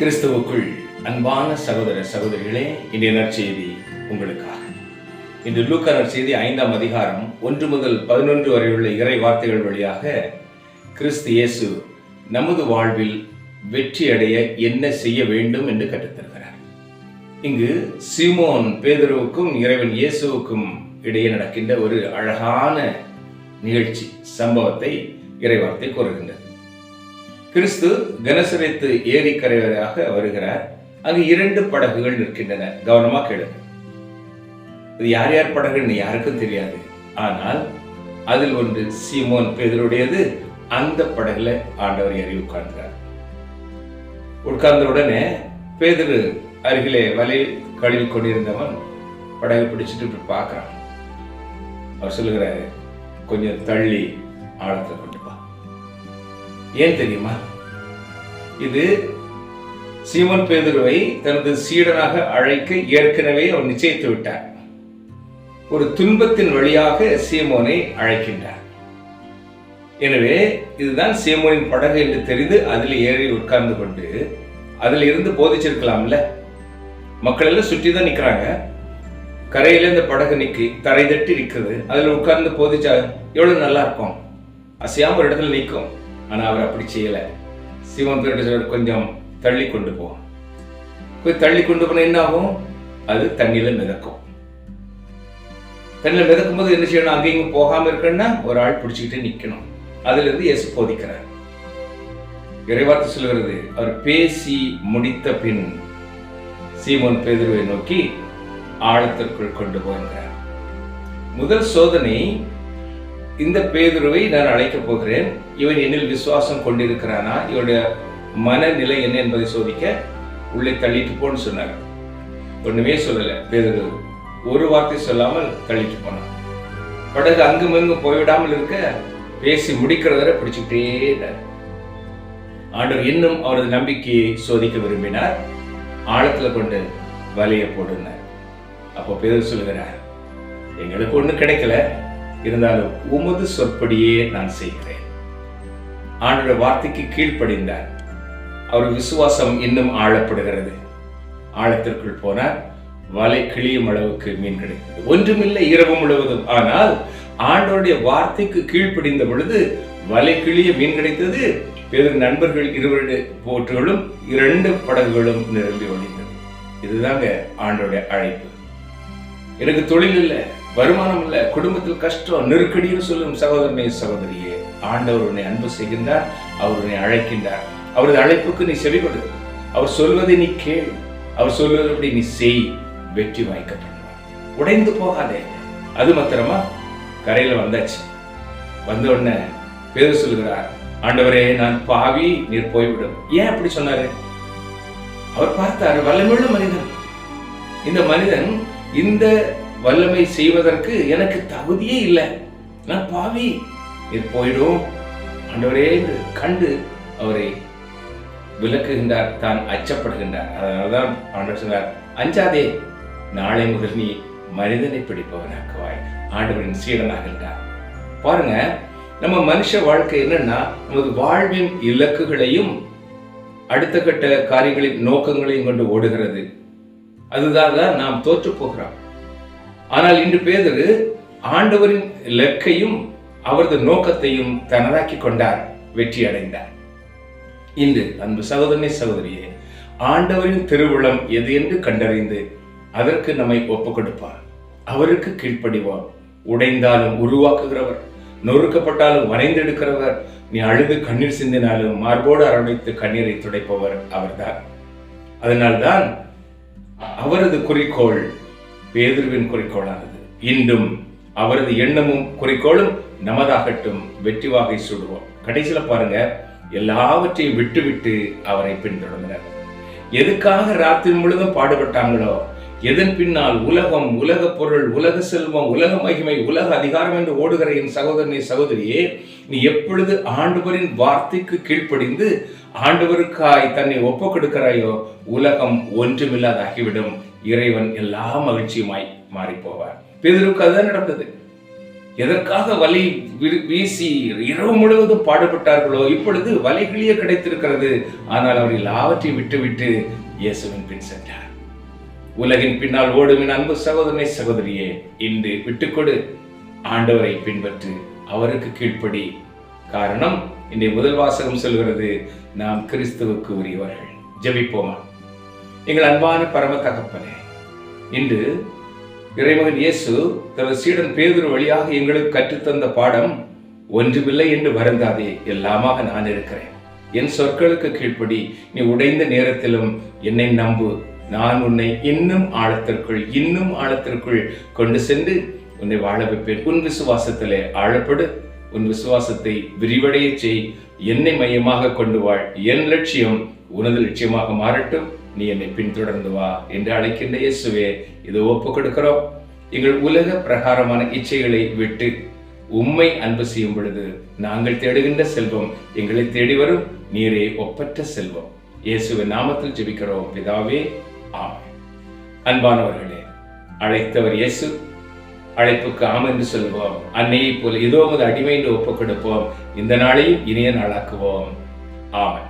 கிறிஸ்துவுக்குள் அன்பான சகோதர சகோதரிகளே இன்றைய நற்செய்தி உங்களுக்காக. இன்று லூக்கா நற்செய்தி ஐந்தாம் அதிகாரம் ஒன்று முதல் பதினொன்று வரை உள்ள இறை வார்த்தைகள் வழியாக கிறிஸ்து இயேசு நமது வாழ்வில் வெற்றி அடைய என்ன செய்ய வேண்டும் என்று கற்றுத்தருகிறார். இங்கு சீமோன் பேதருவுக்கும் இறைவன் இயேசுவுக்கும் இடையே நடக்கின்ற ஒரு அழகான நிகழ்ச்சி சம்பவத்தை இறைவார்த்தை கூறுகின்றது. கிறிஸ்து கனசரித்து ஏரிக்கரையாக வருகிறார். அங்கு இரண்டு படகுகள் நிற்கின்றன. கவனமா கேளுங்க. இது யார் யார் படகுன்னு யாருக்கும் தெரியாது. ஆனால் அதில் ஒன்று சீமோன் பேதருடையது. அந்த படகுல ஆண்டவர் ஏறி உட்கார்ந்தார். உட்கார்ந்த உடனே பேதரு அருகிலே வலை கழுவி கொண்டிருந்தவன் படகு பிடிச்சிட்டு இப்படி அவர் சொல்லுகிறாரு கொஞ்சம் தள்ளி ஆழத்தை ஏன் தெரியுமா? இது சீமன் பேதுருவை தனது சீடனாக அழைக்க ஏற்கனவே அவர் நிச்சயித்து விட்டார். ஒரு துன்பத்தின் வழியாக சீமோனை அழைக்கின்றார். எனவே இதுதான் சீமோனின் படகு என்று தெரிந்து அதில் ஏறி உட்கார்ந்து கொண்டு அதில் இருந்து போதிச்சிருக்கலாம்ல? மக்கள் எல்லாம் சுற்றி தான் நிற்கிறாங்க கரையில இந்த படகு நிக்கி தரை தட்டி நிற்கிறது அதில் உட்கார்ந்து போதிச்சா எவ்வளவு நல்லா இருக்கும்? அசையாம ஒரு இடத்துல நிற்கும். ஆனா அவர் அப்படி செய்யலை. சிவன் பேருடைய கொஞ்சம் தள்ளி கொண்டு போவோம் போய் தள்ளி கொண்டு போனால் என்ன ஆகும்? அது தண்ணியில் மிதக்கும். தண்ணியில் மிதக்கும் போது என்ன செய்யணும்? அங்கேயும் போகாமல் போகாம இருக்கணும்னா ஒரு ஆள் பிடிச்சிக்கிட்டு நிக்கணும். அதுல இருந்து இயேசு போதிக்கிறார். இறைவார்த்தை சொல்கிறது அவர் பேசி முடித்த பின் சீமோன் பேதுருவை நோக்கி ஆழத்திற்குள் கொண்டு போகிறார் முதல் சோதனை இந்த பேதுருவை நான் அழைக்கப் போகிறேன். இவன் என்னில் விசுவாசம் கொண்டிருக்கிறானா? இவனுடைய மனநிலை என்ன என்பதை சோதிக்க உள்ளே தள்ளிட்டு போன்னு சொன்னாங்க ஒண்ணுமே சொல்லல. பேதுரு ஒரு வார்த்தை சொல்லாமல் தள்ளிட்டு போனான். படகு அங்கும் இங்கும் போய்விடாமல் இருக்க பேசி முடிக்கிறத பிடிச்சுக்கிட்டே ஆண்டவர் இன்னும் அவரது நம்பிக்கையை சோதிக்க விரும்பினார். ஆழத்துல கொண்டு வலையை போடுனார் அப்போ பேதர் சொல்லுகிறார் எங்களுக்கு ஒண்ணும் கிடைக்கல. இருந்தாலும் உமது சொற்படியே நான் செய்கிறேன். ஆண்டோட வார்த்தைக்கு கீழ்ப்படிந்தார். அவர் விசுவாசம் இன்னும் ஆழப்படுகிறது. ஆழத்திற்குள் போனார் வலை கிளியும் அளவுக்கு மீன் கிடைத்தது ஒன்றுமில்லை இரவு முழுவதும். ஆனால் ஆண்டோடைய வார்த்தைக்கு கீழ்ப்படிந்த பொழுது வலை கிளிய மீன் கிடைத்தது. பிற நண்பர்கள் இருவருடைய போற்றுகளும் இரண்டு படகுகளும் நிரம்பி ஒழிந்தது இதுதாங்க ஆண்டோடைய அழைப்பு. எனக்கு தொழில் இல்லை. வருமானம் இல்ல குடும்பத்தில் கஷ்டம் நெருக்கடின்னு சொல்லும் சகோதரனே சகோதரியே ஆண்டவர் உன்னை அன்பு செய்கின்றார் அவர் உன்னை அழைக்கின்றார். அவரது அழைப்புக்கு நீ செவி கொடு. அவர் சொல்வதை நீ கேள். அவர் சொல்வதற்கு நீ செய். வெற்றி வாய்க்கப்படுவார். உடைந்து போகாதே. அது மாத்திரமா கரையில வந்தாச்சு. வந்த உடனே பேர் சொல்கிறார் ஆண்டவரே நான் பாவி நீர் போய்விடும். ஏன் அப்படி சொன்னாரு? அவர் பார்த்தார் வல்லமுள்ள மனிதன். இந்த மனிதன் இந்த வல்லமை செய்வதற்கு எனக்கு தகுதியே இல்லை. நான் பாவி. இது போயிடும். ஆண்டவரே என்று கண்டு அவரை விளக்குகின்றார் தான் அச்சப்படுகின்றார். அதனால்தான் ஆண்டவர் சொன்னார் அஞ்சாதே நாளை முதல் நீ மனிதனை பிடிப்பவனாக்குவாய். ஆண்டவரின் சீடனாகின்றார் பாருங்க நம்ம மனுஷ வாழ்க்கை என்னன்னா நமது வாழ்வின் இலக்குகளையும் அடுத்த கட்ட காரியங்களின் நோக்கங்களையும் கொண்டு ஓடுகிறது. அதுதான் தான் நாம் தோற்று போகிறோம். ஆனால் இன்று பேதரு ஆண்டவரின் இலக்கையும் அவரது நோக்கத்தையும் தனதாக்கி கொண்டார் வெற்றி அடைந்தார் இன்று அன்பு சகோதரனே சகோதரியே ஆண்டவரின் திருவுளம் எது என்று கண்டறிந்து அதற்கு நம்மை ஒப்பு கொடுப்பார் அவருக்கு கீழ்ப்படிவார். உடைந்தாலும் உருவாக்குகிறவர். நொறுக்கப்பட்டாலும் வரைந்தெடுக்கிறவர் நீ அழுது கண்ணீர் சிந்தினாலும் மார்போடு அரவணைத்து கண்ணீரை துடைப்பவர் அவர்தான். அதனால்தான் அவரது குறிக்கோள் பேதுருவின் குறிக்கோளானது. இன்றும் அவரது எண்ணமும் குறிக்கோளும் நமதாகட்டும் வெற்றி வாகை சுடுவோம். கடைசியில பாருங்க எல்லாவற்றையும் விட்டுவிட்டு அவரை பின்தொடர்ந்தனர். எதுக்காக ராத்திரி முழுதும் பாடுபட்டாங்களோ எதன் பின்னால் உலகம் உலக பொருள் உலக செல்வம் உலக மகிமை உலக அதிகாரம் என்று ஓடுகிற என் சகோதரனே சகோதரியே நீ எப்பொழுது ஆண்டவரின் வார்த்தைக்கு கீழ்ப்படிந்து ஆண்டவருக்காய் தன்னை ஒப்புக் கொடுக்கிறாயோ உலகம் ஒன்றுமில்லாதாகிவிடும். இறைவன் எல்லா மகிழ்ச்சியுமாய் மாறி போவார் பேதருக்கு அதுதான் நடந்தது. எதற்காக வலை வீசி இரவு முழுவதும் பாடுபட்டார்களோ இப்பொழுது வலைகளியே கிடைத்திருக்கிறது. ஆனால் அவர் எல்லாவற்றையும் விட்டுவிட்டு இயேசுவின் பின் சென்றார். உலகின் பின்னால் ஓடும் என் அன்பு சகோதரனை சகோதரியே இன்று விட்டுக்கொடு. ஆண்டவரை பின்பற்று. அவருக்கு கீழ்ப்படி. காரணம் இன்றைய முதல் வாசகம் சொல்கிறது நாம் கிறிஸ்துவுக்கு உரியவர்கள். ஜபிப்போமா? எங்கள் அன்பான பரம தகப்பனே இன்று இறைமகன் இயேசு தனது சீடன் பேதுரு வழியாக எங்களுக்கு கற்றுத்தந்த பாடம் ஒன்றுமில்லை என்று வருந்தாதே எல்லாமாக நான் இருக்கிறேன். என் சொற்களுக்கு கீழ்ப்படி நீ உடைந்த நேரத்திலும் என்னை நம்பு. நான் உன்னை இன்னும் ஆழத்திற்குள் இன்னும் ஆழத்திற்குள் கொண்டு சென்று உன்னை வாழ வைப்பேன். உன் விசுவாசத்திலே ஆழப்படு. உன் விசுவாசத்தை விரிவடைய செய். என்னை மையமாக கொண்டு வாழ். என் லட்சியம் உனது லட்சியமாக மாறட்டும். நீ என்னை பின்தொடர்ந்து வா என்று அழைக்கின்ற இயேசுவே இதை ஒப்பு கொடுக்கிறோம் எங்கள் உலக பிரகாரமான இச்சைகளை விட்டு உம்மை அன்பு செய்யும் பொழுது நாங்கள் தேடுகின்ற செல்வம் எங்களை தேடி வரும் நீரே ஒப்பற்ற செல்வம். இயேசுவின் நாமத்தில் ஜெபிக்கிறோம் பிதாவே ஆம் அன்பானவர்களே அழைத்தவர் இயேசு. அழைப்புக்கு ஆம் என்று சொல்வோம். அன்னையைப் போல் இதோ உமது அடிமை என்று ஒப்புக் கொடுப்போம் இந்த நாளையும் இனிய நாளாக்குவோம். ஆமன்.